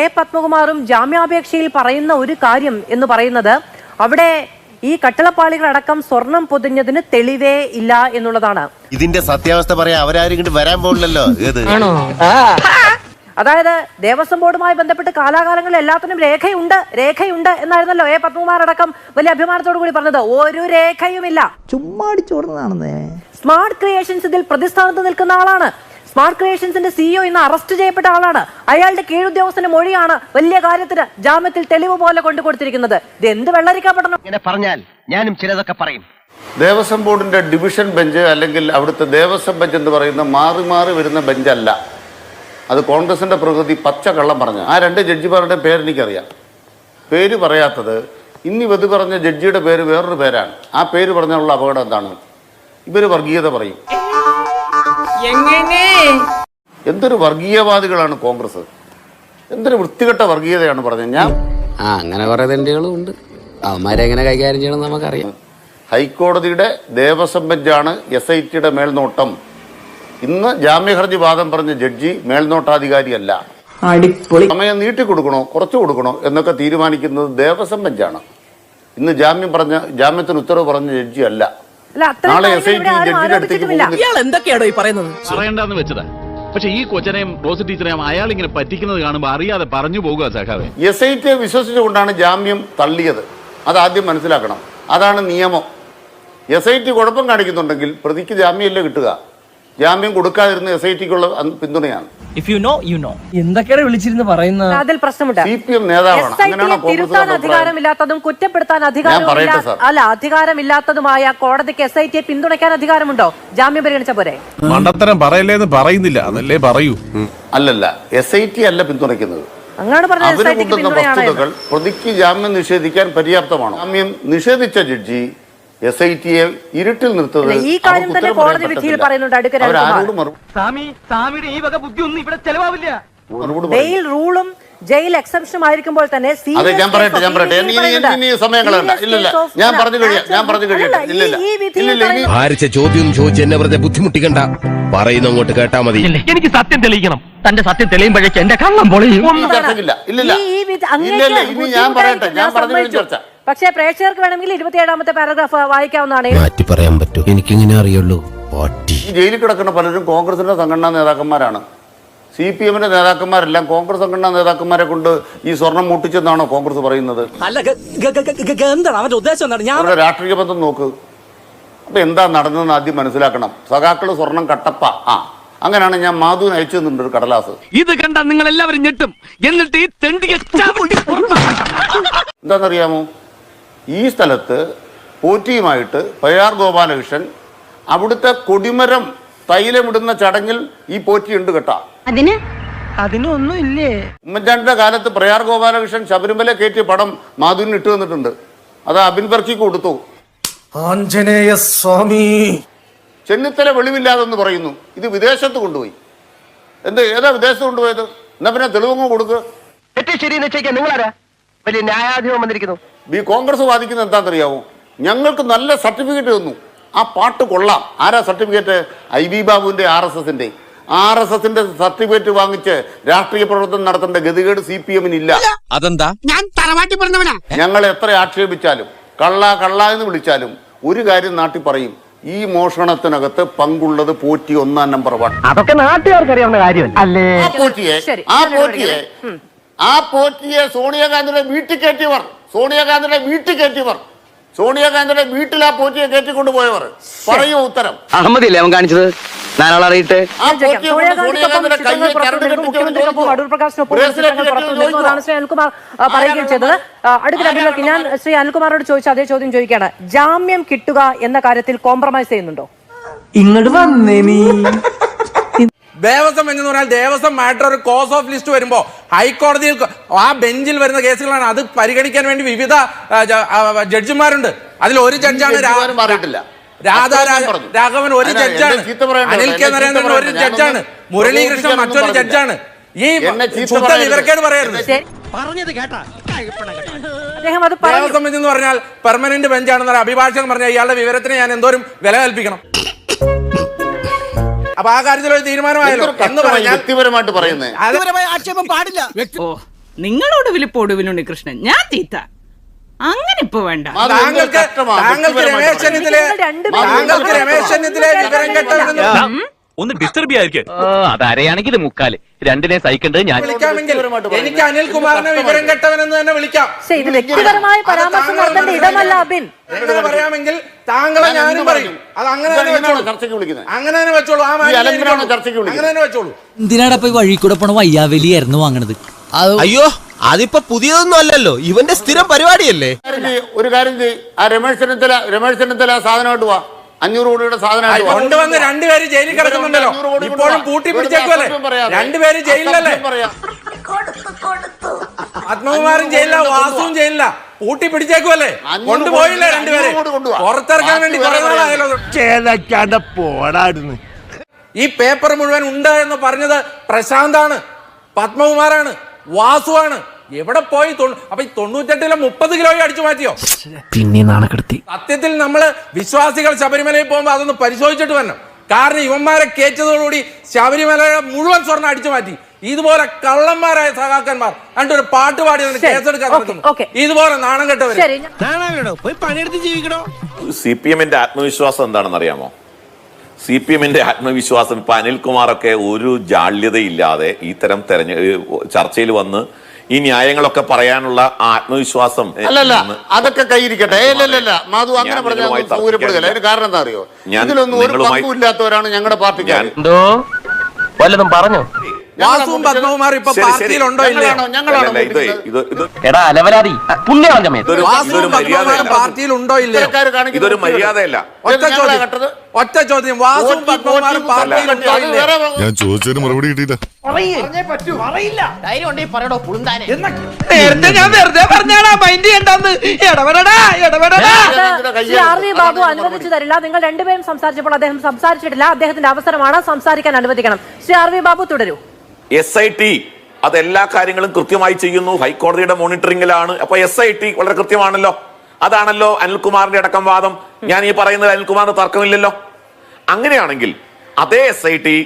A പത്മകുമാറും ജാമ്യാപേക്ഷയിൽ പറയുന്ന ഒരു കാര്യം എന്ന് പറയുന്നത് അവിടെ ഈ കട്ടളപ്പാളികളടക്കം സ്വർണം പൊതിഞ്ഞതിന് തെളിവേ ഇല്ല എന്നുള്ളതാണ്. ഇതിന്റെ സത്യാവസ്ഥ പറയാൻ അവരാരും ഇങ്ങോട്ട് വരാൻ പോകില്ലല്ലോ അതായത് ദേവസ്വം ബോർഡുമായി ബന്ധപ്പെട്ട് കാലാകാലങ്ങളിൽ എല്ലാത്തിനും രേഖയുണ്ട് രേഖയുണ്ട് എന്നായിരുന്നല്ലോ എ പത്മകുമാർ അടക്കം വലിയ അഭിമാനത്തോടു കൂടി പറഞ്ഞത്. ഒരു രേഖയുമില്ല. ചുമ്മാടി ചോർന്നതാണെന്നേ സ്മാർട്ട് ക്രിയേഷൻസ് ഇതിൽ പ്രതിസ്ഥാനത്ത് നിൽക്കുന്ന ആളാണ്. സ്മാർട്ട് ക്രിയേഷൻസിന്റെ സിഇഒ ഇന്ന് അറസ്റ്റ് ചെയ്യപ്പെട്ട ആളാണ്. അയാളുടെ കീഴുദ്യോഗസ്ഥന്റെ മൊഴിയാണ് വലിയ കാര്യത്തിന് ജാമ്യത്തിൽ തെളിവ് പോലെ കൊണ്ടു കൊടുത്തിരിക്കുന്നത് ഇത് എന്ത് വെള്ളരിക്കാ പഠനം? ഇങ്ങനെ പറഞ്ഞാൽ ഞാനും ചിലതൊക്കെ പറയും. ദേവസ്വം ബോർഡിന്റെ ഡിവിഷൻ ബെഞ്ച് അല്ലെങ്കിൽ അവിടുത്തെ ദേവസ്വം ബെഞ്ച് എന്ന് പറയുന്ന മാറി മാറി വരുന്ന ബെഞ്ചല്ല. അത് കോൺഗ്രസിന്റെ പ്രകൃതി പച്ച കള്ളം പറഞ്ഞു. ആ രണ്ട് ജഡ്ജിമാരുടെ പേര് എനിക്കറിയാം. പേര് പറയാത്തത് ഇനി വെതു പറഞ്ഞ ജഡ്ജിയുടെ പേര് വേറൊരു പേരാണ്. ആ പേര് പറഞ്ഞുള്ള അപകടം എന്താണ്? ഇവർ വർഗീയത പറയും. എന്തൊരു വർഗീയവാദികളാണ് കോൺഗ്രസ്? എന്തൊരു വൃത്തികെട്ട വർഗീയതയാണ് പറഞ്ഞത്? ഞാൻ ആ അങ്ങനെ കുറെ തെണ്ടികളും ഉണ്ട്. അവന്മാരെ എങ്ങനെ കൈകാര്യം ചെയ്യണം നമുക്കറിയാം. ഹൈക്കോടതിയുടെ ദേവസ്വം ബെഞ്ചാണ് എസ് ഐ ടിയുടെ മേൽനോട്ടം. ഇന്ന് ജാമ്യഹർജി വാദം പറഞ്ഞ ജഡ്ജി മേൽനോട്ടാധികാരിയല്ല. അടിപൊളി. സമയം നീട്ടി കൊടുക്കണോ കുറച്ചു കൊടുക്കണോ എന്നൊക്കെ തീരുമാനിക്കുന്നത് ദേവസ്വം ബെഞ്ചാണ്. ഇന്ന് ജാമ്യം പറഞ്ഞ ജാമ്യത്തിന് ഉത്തരവ് പറഞ്ഞ ജഡ്ജി അല്ല. ഇയാൾ എന്തൊക്കെയാണോ ഈ പറയുന്നത്? പറയണ്ടെന്ന് വെച്ചതാ. പക്ഷെ ഈ കൊച്ചനെയും റോസ് ടീച്ചറെയും അയാൾ ഇങ്ങനെ പറ്റിക്കുന്നത് കാണുമ്പോൾ അറിയാതെ പറഞ്ഞു പോകുക സഖാവേ. എസ് ഐ ടിയെ വിശ്വസിച്ചുകൊണ്ടാണ് ജാമ്യം തള്ളിയത്. അത് ആദ്യം മനസ്സിലാക്കണം. അതാണ് നിയമം. എസ് ഐ ടി കുഴപ്പം കാണിക്കുന്നുണ്ടെങ്കിൽ പ്രതിക്ക് ജാമ്യമല്ലേ കിട്ടുക. ജാമ്യം കൊടുക്കാതിരുന്ന എസ് ഐ ടിക്കുള്ള പിന്തുണയാണ്. If you know you know എന്തൊക്കെയാണ് വിളിച്ചിരുന്ന് പറയുന്നത്? അതിൽ പ്രശ്നമുണ്ട്. എസ് ഐ ടിയെ തിരുത്താൻ അധികാരമില്ലാത്തതും കുറ്റപ്പെടുത്താൻ അധികാരമില്ല അല്ല അധികാരമില്ലാത്തതുമായ കോടതിക്ക് എസ് ഐ ടിയെ പിന്തുണയ്ക്കാൻ അധികാരമുണ്ടോ? ജാമ്യം പരിഗണിച്ച പോരെ. മണ്ടത്തരം പറയല്ലേന്ന് പറയുന്നില്ല. അതല്ലേ പറയൂ. അല്ലല്ല എസ് ഐ ടി അല്ല പിന്തുണയ്ക്കുന്നത്. അവർ കൊണ്ടുവന്ന വസ്തുതകൾ പ്രതിക്ക് ജാമ്യം നിഷേധിക്കാൻ പര്യാപ്തമാണ്? ജാമ്യം നിഷേധിച്ച ജഡ്ജി എസ് ഐ ടിയെ ഇരുട്ടിൽ നിർത്തുന്നത് ഈ കാര്യം തന്നെ കോടതി വിധിയിൽ പറയുന്നുണ്ട്. ബെയിൽ റൂളും ജയിൽ എക്സംഷനും ആയിരിക്കുമ്പോൾ തന്നെ അതെ ഞാൻ പറയട്ടെ പറയട്ടെ. ഇല്ലില്ല പറഞ്ഞു കഴിയാം ഞാൻ പറഞ്ഞു കഴിയട്ടെ ഇല്ലില്ല ഭാരിച്ച ചോദ്യം ചോദിച്ച് എന്നെ വെറുതെ ബുദ്ധിമുട്ടിക്കണ്ട. പറയുന്ന അങ്ങോട്ട് കേട്ടാ മതി. എനിക്ക് സത്യം തെളിയിക്കണം. തന്റെ സത്യം തെളിയുമ്പോഴേക്ക് എന്റെ കള്ളം പൊളിയും. ഇല്ലില്ല. ഇല്ലില്ല ഇനി ഞാൻ പറയട്ടെ ഞാൻ പറഞ്ഞു. ചർച്ച. പക്ഷേ പ്രേക്ഷകർക്ക് വേണമെങ്കിൽ ഇരുപത്തിയേഴാമത്തെ പാരഗ്രാഫ് വായിക്കാവുന്നതാണ്. മാറ്റി പറയാൻ പറ്റൂ. എനിക്കിങ്ങനെ അറിയുള്ളൂ. പാട്ടി. ഈ ജയിലിൽ കിടക്കുന്ന പലരും കോൺഗ്രസിന്റെ സംഘടനാ നേതാക്കന്മാരാണ്. സി പി എമ്മിന്റെ നേതാക്കന്മാരെല്ലാം കോൺഗ്രസ് സംഘടനാ നേതാക്കന്മാരെ കൊണ്ട് ഈ സ്വർണം മുട്ടിച്ചെന്നാണോ കോൺഗ്രസ് പറയുന്നത്? അല്ല എന്താണ് അവന്റെ ഉദ്ദേശം എന്താണ്? ഞാൻ അവരുടെ രാഷ്ട്രീയ ബന്ധം നോക്ക്. അപ്പൊ എന്താ നടന്നതെന്ന് ആദ്യം മനസ്സിലാക്കണം. സഖാക്കൾ സ്വർണം കട്ടപ്പ. ആ അങ്ങനെയാണ് ഞാൻ മാധുവിന് അയച്ചു തന്നിട്ടുണ്ട് ഒരു കടലാസ്. ഇത് കണ്ട നിങ്ങൾ എല്ലാവരും ഞെട്ടും. എന്നിട്ട് ഈ തെണ്ടിയെ ചവിട്ടി പുറത്താക്കണം. എന്താണെന്നറിയാമോ ഈ സ്ഥലത്ത് പോറ്റിയുമായിട്ട് പയ്യാർ ഗോപാലകൃഷ്ണൻ അവിടുത്തെ കൊടിമരം തൈലമിടുന്ന ചടങ്ങിൽ ഈ പോറ്റിയുണ്ട് കേട്ടാ. അതിന്? അതിനൊന്നും ഇല്ലേ ഉമ്മൻചാണ്ടിന്റെ കാലത്ത് പ്രയാർ ഗോപാലകൃഷ്ണൻ ശബരിമല കയറ്റിയ പടം മാധുവിന് ഇട്ടു തന്നിട്ടുണ്ട്. അത് അബിൻ ബർക്കിക്ക് കൊടുത്തു. ആഞ്ജനേയ സ്വാമി. ചെന്നിത്തല വെളിവില്ലാതെന്ന് പറയുന്നു. ഇത് വിദേശത്ത് കൊണ്ടുപോയി. എന്ത് ഏതാ വിദേശത്ത് കൊണ്ടുപോയത്? എന്നാ പിന്നെ തെളിവങ്ങ് കൊടുക്കുക തെറ്റ് ശരി നിശ്ചയിക്കാൻ നിങ്ങളാരാ? വലിയ ന്യായാധിപം വന്നിരിക്കുന്നു. ഈ കോൺഗ്രസ് വാദിക്കുന്നത് എന്താണെന്നറിയാമോ ഞങ്ങൾക്ക് നല്ല സർട്ടിഫിക്കറ്റ് തന്നു. ആ പാട്ട് കൊള്ളാം. ആരാ സർട്ടിഫിക്കറ്റ്? ഐ ബി ബാബുവിന്റെ ആർ എസ് എസിന്റെ ആർ എസ് എസിന്റെ സർട്ടിഫിക്കറ്റ് വാങ്ങിച്ച് രാഷ്ട്രീയ പ്രവർത്തനം നടത്തേണ്ട ഗതികേട് സി പി എമ്മിനില്ല. അതെന്താ? ഞങ്ങൾ എത്ര ആക്ഷേപിച്ചാലും കള്ള കള്ള എന്ന് വിളിച്ചാലും ഒരു കാര്യം നാട്ടിൽ പറയും. ഈ മോഷണത്തിനകത്ത് പങ്കുള്ളത് പോറ്റി ഒന്നാം നമ്പർ വൺ. അതൊക്കെ നാട്ടുകാർക്ക് അറിയാവുന്ന കാര്യം അല്ലേ ആ പോറ്റിയെ ആ പോറ്റിയെ ആ പോറ്റിയെ സോണിയാഗാന്ധിയുടെ വീട്ടിൽ കയറ്റിയവർ സോണിയാഗാന്ധിയുടെ വീട്ടിൽ കയറ്റിയവർ സോണിയാഗാന്ധിയുടെ വീട്ടിൽ ആ പോറ്റിയെ കയറ്റിക്കൊണ്ട് പോയവർ പറയൂ ഉത്തരം. അഹമ്മദില്ലേ അവൻ കാണിച്ചത്? നാലാളറിയിട്ട് ആ പോറ്റിയെ കൊണ്ട് സോണിയാഗാന്ധിയുടെ കയ്യിൽ ചോദിച്ചോ? ശ്രീ അനിൽകുമാർ ആ, പറയുകയും ചെയ്തത്. ആ, അടുത്ത അഭിമുഖത്തിൽ ഞാൻ ശ്രീ അനിൽകുമാറോട് ചോദിച്ച അതേ ചോദ്യം ചോദിക്കുകയാണ്. ജാമ്യം കിട്ടുക എന്ന കാര്യത്തിൽ കോംപ്രമൈസ് ചെയ്യുന്നുണ്ടോ? ഇങ്ങോട്ട് വന്നേ നീ. ദേവസ്വം ബെഞ്ച് എന്ന് പറഞ്ഞാൽ ദേവസ്വം മാറ്റർ ഒരു കോസ് ഓഫ് ലിസ്റ്റ് വരുമ്പോൾ ഹൈക്കോടതിയിൽ ആ ബെഞ്ചിൽ വരുന്ന കേസുകളാണ്. അത് പരിഗണിക്കാൻ വേണ്ടി വിവിധ ജഡ്ജിമാരുണ്ട്. അതിൽ ഒരു ജഡ്ജാണ് രാധാരാജ മാറിയിട്ടില്ല. രാഘവൻ ഒരു ജഡ്ജാണ്. അനിൽ കെ നരേന്ദ്രൻ ഒരു ജഡ്ജാണ്. മുരളീകൃഷ്ണൻ മറ്റൊരു ജഡ്ജാണ്. ഈ ശുദ്ധ പറയരുത്. വിവരക്കേട് പറയരുത്. ശരി കേട്ടാ. ദേവസ്വം ബെഞ്ച് എന്ന് പറഞ്ഞാൽ പെർമനന്റ് ബെഞ്ചാണെന്ന് അഭിഭാഷകൻ പറഞ്ഞാൽ ഇയാളുടെ വിവരത്തിന് ഞാൻ എന്തോരം വില കൽപ്പിക്കണം. അപ്പൊ ആ കാര്യത്തിൽ ഒരു തീരുമാനമായല്ലോ എന്ന് പറഞ്ഞാൽ വ്യക്തിപരമായിട്ട് പറയുന്നത് ഓ നിങ്ങളോട് വിളിപ്പോടുവിലുണ്ണി കൃഷ്ണൻ ഞാൻ തീത്ത അങ്ങനെ ഇപ്പൊ വേണ്ട. താങ്കൾക്ക് താങ്കൾക്ക് രമേശ് ചെന്നിത്തല താങ്കൾക്ക് രമേശ് ചെന്നിത്തല വിവരം കെട്ടവനെന്ന് ഒന്ന് ഡിസ്റ്റർബ് ചെയ്യാതിരിക്കും. അതരയാണെങ്കിൽ മുക്കാൽ. രണ്ടിനെ സഹിക്കേണ്ടത് ഞാൻ. വിളിക്കാമെങ്കിൽ കുമാറിനെ എനിക്ക് അനിൽകുമാറിനെ വിവരം കെട്ടവനെന്ന് തന്നെ വിളിക്കാം. പക്ഷേ ഇത് വ്യക്തിപരമായ പരാമർശം നടത്തേണ്ട ഇടമല്ല അബിൻ. പറയാമെങ്കിൽ താങ്കളെ ഞാനും പറയും? അത് അങ്ങനെ തന്നെ വെച്ചോളൂ. ചർച്ചയ്ക്ക് വിളിക്കുന്നത്. അങ്ങനെ തന്നെ വെച്ചോളൂ. ആ മാന്യത. ചർച്ചയ്ക്ക് വിളിക്കുന്നത്? അങ്ങനെ തന്നെ വെച്ചോളൂ. എന്തിനാടാ പോയി വഴി കൂടെ പോണ വയ്യാവലിയായിരുന്നു വാങ്ങണത്? അയ്യോ അതിപ്പോ പുതിയതൊന്നും അല്ലല്ലോ. ഇവന്റെ സ്ഥിരം പരിപാടിയല്ലേ? ഒരു കാര്യം ചെയ്യ്. ആ രമേശ് ചെന്നിത്തല രമേശ് ചെന്നിത്തല ആ സാധനമായിട്ട് വാ. അഞ്ഞൂറ് കോടിയുടെ സാധനമായിട്ട് വാ. കൊണ്ടുവന്ന് രണ്ടുപേര് ജയിലിൽ കിടക്കുന്നുണ്ടല്ലോ. ഇപ്പോഴും. പൂട്ടി പിടിച്ചേക്കുമല്ലേ. രണ്ടുപേര് ജയിലിലല്ലേ. ആത്മകുമാരും ജയിലില്ല വാസുവും ജയിലില്ല പൂട്ടി പിടിച്ചേക്കുമല്ലേ കൊണ്ടുപോയില്ല രണ്ടുപേരെ. പുറത്തിറക്കാൻ വേണ്ടി കുറെ പോടാടുന്നു. ഈ പേപ്പർ മുഴുവൻ ഉണ്ട് എന്ന് പറഞ്ഞത് പ്രശാന്താണ് പത്മകുമാറാണ് വാസുവാണ്. എവിടെ പോയി അപ്പൊ ഈ തൊണ്ണൂറ്റെട്ടിലെ മുപ്പത് കിലോയും അടിച്ചു മാറ്റിയോ? പിന്നെ നാണക്കെടുത്തി. സത്യത്തിൽ നമ്മൾ വിശ്വാസികൾ ശബരിമലയിൽ പോകുമ്പോൾ അതൊന്ന് പരിശോധിച്ചിട്ട് വരണം. കാരണം ഇവന്മാരെ കയറ്റതോടുകൂടി ശബരിമലയുടെ മുഴുവൻ സ്വർണം അടിച്ചു മാറ്റി. ഇതുപോലെ കള്ളന്മാരായ സഹാക്കന്മാർ അണ്ട് ഒരു പാട്ട് പാടി. കേസെടുക്കാൻ. ഇതുപോലെ നാണം കെട്ടവര്. പോയി പണിയെടുത്ത് ജീവിക്കണോ സി പി എമ്മിന്റെ ആത്മവിശ്വാസം എന്താണെന്ന് അറിയാമോ സി പി എമ്മിന്റെ ആത്മവിശ്വാസം ഇപ്പൊ അനിൽകുമാറൊക്കെ ഒരു ജാള്യതയില്ലാതെ ഇത്തരം തെരഞ്ഞെടുപ്പ് ചർച്ചയിൽ വന്ന് ഈ ന്യായങ്ങളൊക്കെ പറയാനുള്ള ആത്മവിശ്വാസം അല്ലല്ല അതൊക്കെ കൈയിരിക്കട്ടെ അല്ലല്ല മാധു അങ്ങനെ പറഞ്ഞാൽ സൗകര്യപ്പെടുകയില്ല അതിന് കാരണം എന്താ അറിയോ? ഞാൻ ഇതിലൊന്നും ഒരു നിങ്ങളുമായി- ഇല്ലാത്തവരാണ് ഞങ്ങളുടെ പാർട്ടിക്കാർ വല്ലതും പറഞ്ഞു? വാസുവും ഇപ്പൊ ശരി. പാർട്ടിയിലുണ്ടോ ഇല്ലേ? ഇതൊരു മര്യാദയല്ല. ഒറ്റ ചോദ്യം? ഒറ്റ ചോദ്യം. വാസുവും ഞാൻ ചോദിച്ചതിന് മറുപടി കിട്ടിയില്ല. നേരത്തെ ഞാൻ വെറുതെ പറഞ്ഞാടാ മൈൻഡ് ചെയ്യണ്ടെന്ന്. ഇടപെടടാ ഇടപെടടാ ഇതിന്റെ ശ്രീ കയ്യിൽ ബാബു അനുവദിച്ചു തരില്ല. നിങ്ങൾ രണ്ടുപേരും സംസാരിച്ചപ്പോൾ അദ്ദേഹം സംസാരിച്ചിട്ടില്ല. അദ്ദേഹത്തിന്റെ അവസരമാണ് സംസാരിക്കാൻ അനുവദിക്കണം. ശ്രീ ആർ വി ബാബു തുടരൂ. എസ് ഐ ടി അത് എല്ലാ കാര്യങ്ങളും കൃത്യമായി ചെയ്യുന്നു. ഹൈക്കോടതിയുടെ മോണിറ്ററിംഗിലാണ്. അപ്പൊ എസ് ഐ ടി വളരെ കൃത്യമാണല്ലോ. അതാണല്ലോ അനിൽകുമാറിന്റെ അടക്കം വാദം. ഞാൻ ഈ പറയുന്നത് അനിൽകുമാറിന് തർക്കമില്ലല്ലോ. അങ്ങനെയാണെങ്കിൽ അതേ എസ് ഐ ടി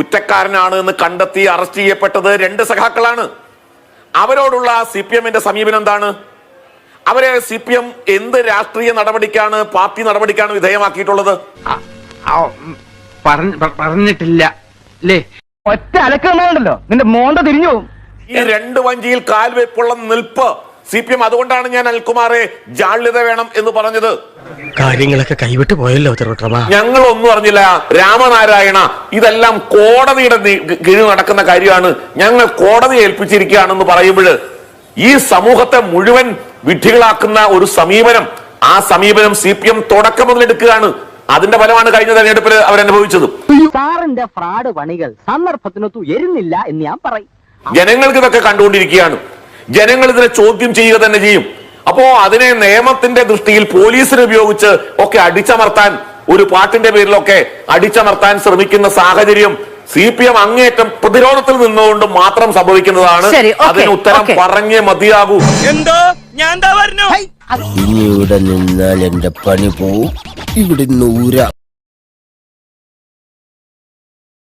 കുറ്റക്കാരനാണ് എന്ന് കണ്ടെത്തി അറസ്റ്റ് ചെയ്യപ്പെട്ടത് രണ്ട് സഖാക്കളാണ്. അവരോടുള്ള സി പി എമ്മിന്റെ സമീപനം എന്താണ്? അവരെ സി പി എം എന്ത് രാഷ്ട്രീയ നടപടിക്കാണ് പാർട്ടി നടപടിക്കാണ് വിധേയമാക്കിയിട്ടുള്ളത്? പറഞ്ഞിട്ടില്ല. ഒറ്റ അലക്കുന്നുണ്ടല്ലോ നിന്റെ മോണ്ട തിരിഞ്ഞു ഈ രണ്ട് വഞ്ചിയിൽ കാൽവെപ്പുള്ള നിൽപ്പ് സി പി എം അതുകൊണ്ടാണ് ഞാൻ അൽകുമാറെ ജാള്യത വേണം എന്ന് പറഞ്ഞത്. കാര്യങ്ങളൊക്കെ കൈവിട്ട് പോയല്ലോ ഞങ്ങൾ ഒന്നും അറിഞ്ഞില്ല. രാമനാരായണ ഇതെല്ലാം കോടതിയുടെ കീഴിൽ നടക്കുന്ന കാര്യമാണ്. ഞങ്ങൾ കോടതി ഏൽപ്പിച്ചിരിക്കുകയാണെന്ന് പറയുമ്പോൾ ഈ സമൂഹത്തെ മുഴുവൻ വിഡ്ഢികളാക്കുന്ന ഒരു സമീപനം ആ സമീപനം സി പി എം തുടക്കം മുതലെടുക്കുകയാണ് അതിന്റെ ഫലമാണ് കഴിഞ്ഞ തെരഞ്ഞെടുപ്പിൽ അവരനുഭവിച്ചത്. സാറിന്റെ ഫ്രാഡ് പണികൾ സന്ദർഭത്തിനൊത്തു എരുന്നില്ല എന്ന് ഞാൻ പറയും. ജനങ്ങൾക്ക് ഇതൊക്കെ കണ്ടുകൊണ്ടിരിക്കുകയാണ്. ജനങ്ങൾ ഇതിനെ ചോദ്യം ചെയ്യുക തന്നെ ചെയ്യും. അപ്പോ അതിനെ നിയമത്തിന്റെ ദൃഷ്ടിയിൽ പോലീസിനെ ഉപയോഗിച്ച് ഒക്കെ അടിച്ചമർത്താൻ ഒരു പാട്ടിന്റെ പേരിലൊക്കെ അടിച്ചമർത്താൻ ശ്രമിക്കുന്ന സാഹചര്യം സി പി എം അങ്ങേറ്റം പ്രതിരോധത്തിൽ നിന്നുകൊണ്ട് മാത്രം സംഭവിക്കുന്നതാണ്. അതിന് ഉത്തരം. പറഞ്ഞേ മതിയാകൂ. എന്തോ? ഞാൻ ഇനി ഇവിടെ നിന്നാൽ എന്റെ പണി പോവും. ഇവിടെ നൂര